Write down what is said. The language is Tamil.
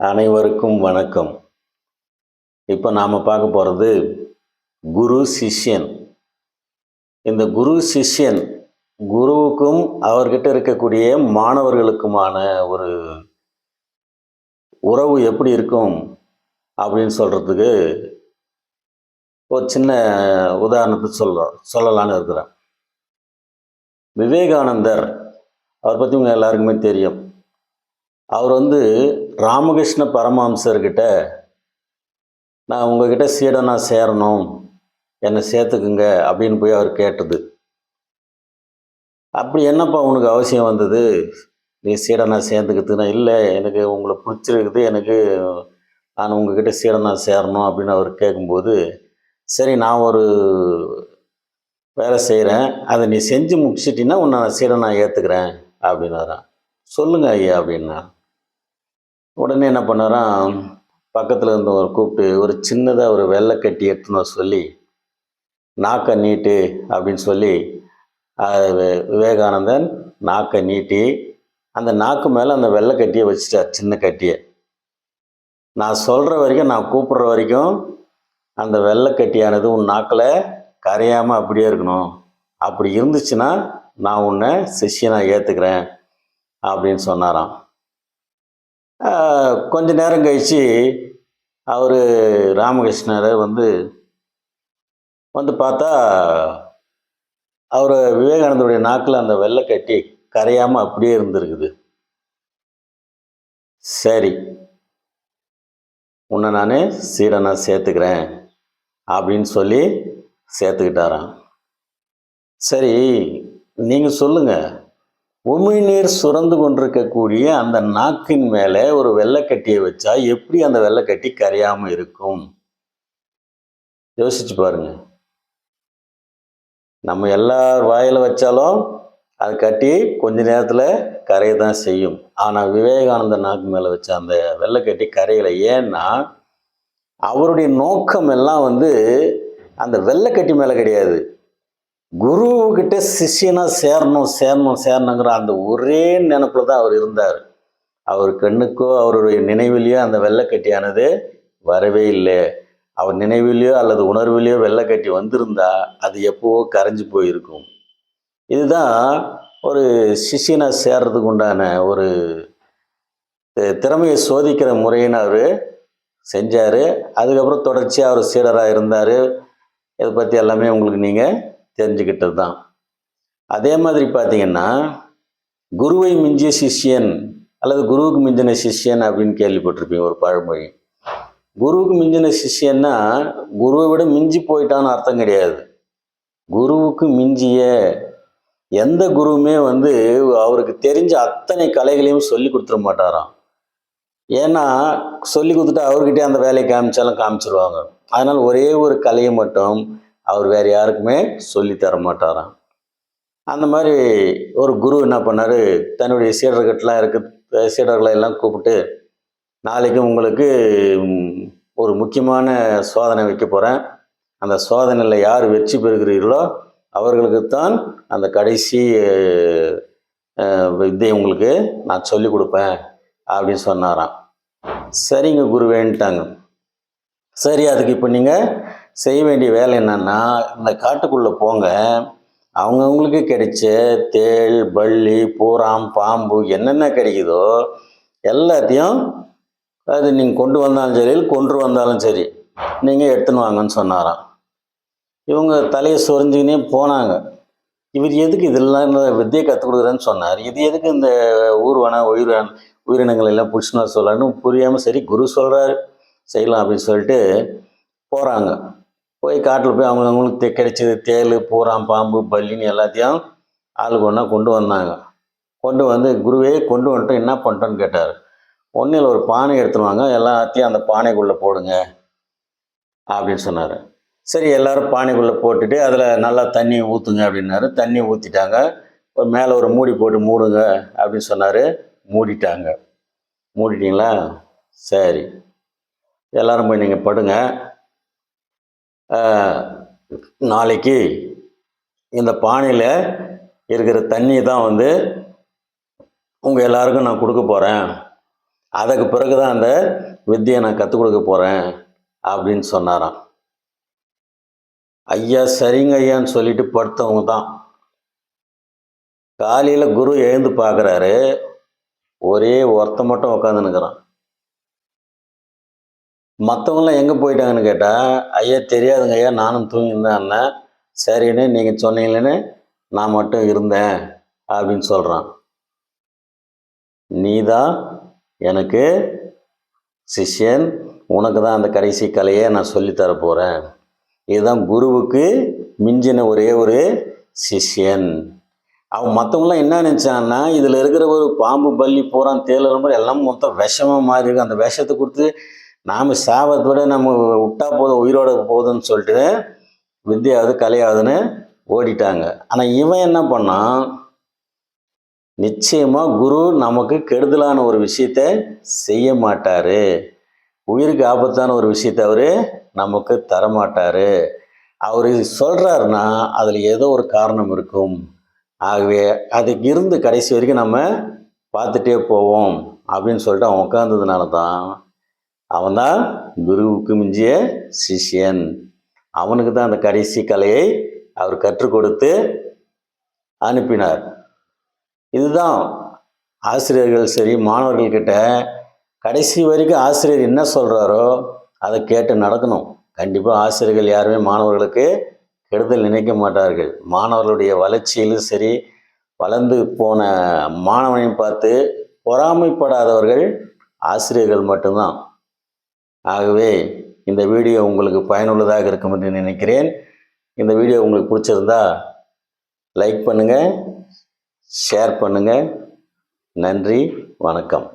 அனைவருக்கும் வணக்கம். இப்போ நாம் பார்க்க போகிறது குரு சிஷ்யன். இந்த குரு சிஷ்யன் குருவுக்கும் அவர்கிட்ட இருக்கக்கூடிய மாணவர்களுக்குமான ஒரு உறவு எப்படி இருக்கும் அப்படின்னு சொல்கிறதுக்கு ஒரு சின்ன உதாரணத்தை சொல்கிறோம் சொல்லலான்னு இருக்கிறேன். விவேகானந்தர் அவரை பற்றி உங்கள் எல்லாருக்குமே தெரியும். அவர் வந்து ராமகிருஷ்ண பரமஹம்சர்கிட்ட நான் உங்ககிட்ட சீடனாக சேரணும் என்னை சேர்த்துக்குங்க அப்படின்னு போய் அவர் கேட்டது. அப்படி என்னப்பா உனக்கு அவசியம் வந்தது? நீ சீடனாக சேர்ந்துக்கிறதுனா இல்லை எனக்கு உங்களை பிடிச்சிருக்குது எனக்கு நான் உங்ககிட்ட சீடனாக சேரணும் அப்படின்னு அவர் கேட்கும்போது சரி நான் ஒரு வேலை செய்கிறேன் அதை நீ செஞ்சு முடிச்சிட்டின்னா உன்னை நான் சீடனாக ஏற்றுக்கிறேன் அப்படின்னாரான் சொல்லுங்க ஐயா அப்படின்னா உடனே என்ன பண்ணாராம்? பக்கத்தில் இருந்தவர் கூப்பிட்டு ஒரு சின்னதாக ஒரு வெள்ளை கட்டி எடுத்துன்னு வர சொல்லி நாக்கை நீட்டு அப்படின்னு சொல்லி விவேகானந்தன் நாக்கை நீட்டி அந்த நாக்கு மேலே அந்த வெள்ளை கட்டியை வச்சுட்டார் சின்ன கட்டியை. நான் சொல்கிற வரைக்கும் நான் கூப்பிட்ற வரைக்கும் அந்த வெள்ளை கட்டியானது உன் நாக்கில் கரையாமல் அப்படியே இருக்கணும். அப்படி இருந்துச்சுன்னா நான் உன்னை சிஷியனாக ஏற்றுக்கிறேன் அப்படின்னு சொன்னாராம். கொஞ்ச நேரம் கழிச்சு அவர் ராமகிருஷ்ணரை வந்து வந்து பார்த்தா அவர் விவேகானந்தருடைய நாக்கில் அந்த வெள்ளை கட்டி கரையாமல் அப்படியே இருந்திருக்குது. சரி உன்னை நான் சேர்த்துக்கிறேன் அப்படின்னு சொல்லி சேர்த்துக்கிட்டாராம். சரி நீங்கள் சொல்லுங்கள் உமிழ்நீர் சுரந்து கொண்டிருக்கக்கூடிய அந்த நாக்கின் மேலே ஒரு வெள்ளைக்கட்டியை வச்சா எப்படி அந்த வெள்ளைக்கட்டி கரையாமல் இருக்கும்? யோசிச்சு பாருங்க. நம்ம எல்லார் வாயில் வச்சாலும் அது கட்டி கொஞ்ச நேரத்தில் கரைய தான் செய்யும். ஆனால் விவேகானந்தர் நாக்கு மேலே வச்ச அந்த வெள்ளைக்கட்டி கரையில். ஏன்னா அவருடைய நோக்கம் எல்லாம் வந்து அந்த வெள்ளைக்கட்டி மேலே கிடையாது. குருவுக்கிட்ட சிஷியனாக சேரணும் சேரணும் சேரணுங்கிற அந்த ஒரே நினப்பில் தான் அவர் இருந்தார். அவர் கண்ணுக்கோ அவருடைய நினைவிலையோ அந்த வெள்ளைக்கட்டியானது வரவே இல்லை. அவர் நினைவிலையோ அல்லது உணர்விலையோ வெள்ளைக்கட்டி வந்திருந்தா அது எப்போவோ கரைஞ்சு போயிருக்கும். இதுதான் ஒரு சிஷ்யனை சேர்றதுக்கு உண்டான ஒரு திறமையை சோதிக்கிற முறையின்னு அவர் செஞ்சார். அதுக்கப்புறம் தொடர்ச்சியாக அவர் சீடராக இருந்தார். இதை பற்றி எல்லாமே உங்களுக்கு நீங்கள் தெரிஞ்சுக்கிட்டது தான் அதே மாதிரி பார்த்தீங்கன்னா குருவை மிஞ்சிய சிஷ்யன் அல்லது குருவுக்கு மிஞ்சின சிஷ்யன் அப்படின்னு கேள்விப்பட்டிருப்பீங்க ஒரு பழமொழி. குருவுக்கு மிஞ்சின சிஷ்யன்னா குருவை விட மிஞ்சி போயிட்டான்னு அர்த்தம் கிடையாது. குருவுக்கு மிஞ்சிய எந்த குருவுமே வந்து அவருக்கு தெரிஞ்ச அத்தனை கலைகளையும் சொல்லி கொடுத்துட மாட்டாராம். ஏன்னா சொல்லி கொடுத்துட்டு அவர்கிட்டே அந்த வேலையை காமிச்சாலும் காமிச்சிருவாங்க. அதனால் ஒரே ஒரு கலையை மட்டும் அவர் வேறு யாருக்குமே சொல்லி தர மாட்டாராம். அந்த மாதிரி ஒரு குரு என்ன பண்ணார்? தன்னுடைய சீடர்கிட்டலாம் இருக்க சீடர்களை எல்லாம் கூப்பிட்டு நாளைக்கு உங்களுக்கு ஒரு முக்கியமான சோதனை வைக்க போகிறேன் அந்த சோதனையில் யார் வெற்றி பெறுகிறீர்களோ அவர்களுக்கு தான் அந்த கடைசி இதை உங்களுக்கு நான் சொல்லி கொடுப்பேன் அப்படின்னு சொன்னாராம். சரிங்க குருவேன்ட்டாங்க சரி அதுக்கு இப்போ நீங்கள் செய்ய வேண்டிய வேலை என்னன்னா இந்த காட்டுக்குள்ளே போங்க. அவங்கவுங்களுக்கு கிடைச்ச தேள் பள்ளி பூராம் பாம்பு என்னென்ன கிடைக்குதோ எல்லாத்தையும் அது நீங்கள் கொண்டு வந்தாலும் சரி கொண்டு வந்தாலும் சரி நீங்கள் எடுத்துன்னு வாங்கன்னு சொன்னாராம். இவங்க தலையை சொரிஞ்சுக்கினே போனாங்க. இவர் எதுக்கு இதெல்லாம் இந்த வித்தியை கற்றுக் கொடுக்குறேன்னு சொன்னார். இது எதுக்கு இந்த ஊர்வன உயிர் உயிரினங்கள் எல்லாம் பிடிச்சினா சொல்லலான்னு புரியாமல் சரி குரு சொல்கிறாரு செய்யலாம் அப்படின்னு சொல்லிட்டு போகிறாங்க போய் காட்டில் போய் அவங்க அவங்களுக்கு கிடைச்சது தேள் பூராம் பாம்பு பல்லின்னு எல்லாத்தையும் ஆளுக்கு ஒன்றா கொண்டு வந்தாங்க. கொண்டு வந்து குருவே கொண்டு வந்துட்டோம். என்ன பண்ணிட்டோன்னு கேட்டார். ஒன்றில் ஒரு பானை எடுத்துன்னு வாங்க எல்லாத்தையும் அந்த பானைக்குள்ளே போடுங்க அப்படின்னு சொன்னார். சரி எல்லோரும் பானைக்குள்ளே போட்டுட்டு அதில் நல்லா தண்ணி ஊற்றுங்க அப்படின்னாரு. தண்ணி ஊற்றிட்டாங்க ஒரு மேலே ஒரு மூடி போட்டு மூடுங்க அப்படின்னு சொன்னார். மூடிட்டாங்க. மூடிட்டீங்களா? சரி. எல்லோரும் போய் நீங்கள் படுங்க. நாளைக்கு இந்த பானையில் இருக்கிற தண்ணி தான் வந்து உங்கள் எல்லாருக்கும் நான் கொடுக்க போகிறேன் அதுக்கு பிறகு தான் அந்த வித்தியை நான் கற்றுக் கொடுக்க போகிறேன் அப்படின்னு சொன்னாராம். ஐயா சரிங்க ஐயான்னு சொல்லிட்டு படுத்தவங்க தான். காலையில் குரு எழுந்து பார்க்குறாரு. ஒரே ஒருத்த மட்டும் உக்காந்துனுக்குறான் மற்றவங்களாம் எங்கே போயிட்டாங்கன்னு கேட்டால் ஐயா தெரியாதுங்க ஐயா நானும் தூங்கியிருந்தேன் அண்ணன் சரின்னு நீங்கள் சொன்னீங்களேன்னு நான் மட்டும் இருந்தேன் அப்படின்னு சொல்கிறான் நீ தான் எனக்கு சிஷ்யன் உனக்கு தான் அந்த கடைசி கலையை நான் சொல்லித்தர போகிறேன் இதுதான் குருவுக்கு மிஞ்சின ஒரே ஒரு சிஷ்யன். அவன் மற்றவங்களாம் என்ன நினச்சான்னா இதில் இருக்கிற ஒரு பாம்பு பள்ளி பூரா தேல் மாதிரி எல்லாம் மொத்தம் விஷமாக மாறி இருக்கு. அந்த விஷத்தை கொடுத்து நாம் சாபத்தோடு நம்ம விட்டா போதும் உயிரோட போகுதுன்னு சொல்லிட்டு வித்தியாவது கலையாவதுன்னு ஓடிட்டாங்க. ஆனால் இவன் என்ன பண்ணான் நிச்சயமாக குரு நமக்கு கெடுதலான ஒரு விஷயத்த செய்ய மாட்டார். உயிருக்கு ஆபத்தான ஒரு விஷயத்தை அவர் நமக்கு தரமாட்டார். அவர் சொல்கிறாருன்னா அதில் ஏதோ ஒரு காரணம் இருக்கும். ஆகவே அதுக்கு இருந்து கடைசி வரைக்கும் நம்ம பார்த்துட்டே போவோம் அப்படின்னு சொல்லிட்டு அவன் உட்காந்ததுனால தான் அவன் தான் குருவுக்கு மிஞ்சிய சிஷ்யன். அவனுக்கு தான் அந்த கடைசி கலையை அவர் கற்றுக் கொடுத்து அனுப்பினார். இதுதான் ஆசிரியர்கள் சரி மாணவர்கள்கிட்ட கடைசி வரைக்கும் ஆசிரியர் என்ன சொல்கிறாரோ அதை கேட்டு நடக்கணும். கண்டிப்பாக ஆசிரியர்கள் யாருமே மாணவர்களுக்கு கெடுதல் நினைக்க மாட்டார்கள். மாணவர்களுடைய வளர்ச்சியிலும் சரி வளர்ந்து போன மாணவனையும் பார்த்து பொறாமைப்படாதவர்கள் ஆசிரியர்கள் மட்டும்தான். ஆகவே இந்த வீடியோ உங்களுக்கு பயனுள்ளதாக இருக்கும் என்று நினைக்கிறேன். இந்த வீடியோ உங்களுக்கு பிடிச்சிருந்தா லைக் பண்ணுங்கள் ஷேர் பண்ணுங்கள் நன்றி வணக்கம்.